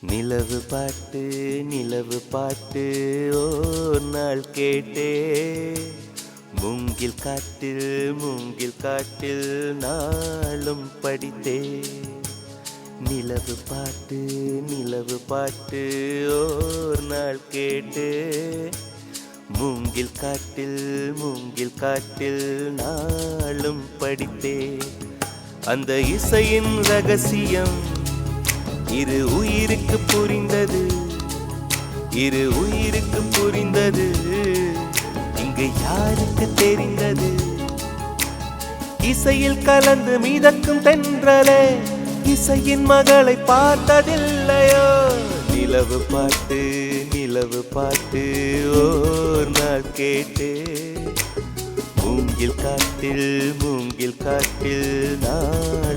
நிலவு பாட்டு நிலவு பாட்டு ஓர் நாள் கேட்டே. மூங்கில் காட்டில் மூங்கில் காட்டில் நாளும் படித்தே. நிலவு பாட்டு நிலவு பாட்டு ஓர் நாள் கேட்டு. மூங்கில் காட்டில் மூங்கில் காட்டில் நாளும் படித்தே. அந்த இசையின் ரகசியம் இரு உயிருக்கு புரிந்தது. இரு உயிருக்கு புரிந்தது. இங்கு யாருக்கு தெரிந்தது? இசையில் கலந்து மீதக்கும் தென்றலே இசையின் மகளை பார்த்ததில்லையோ? நிலவு பாட்டு நிலவு பாட்டு ஓர் நாள் கேட்டு. மூங்கில் காட்டில் மூங்கில் காட்டில் நான்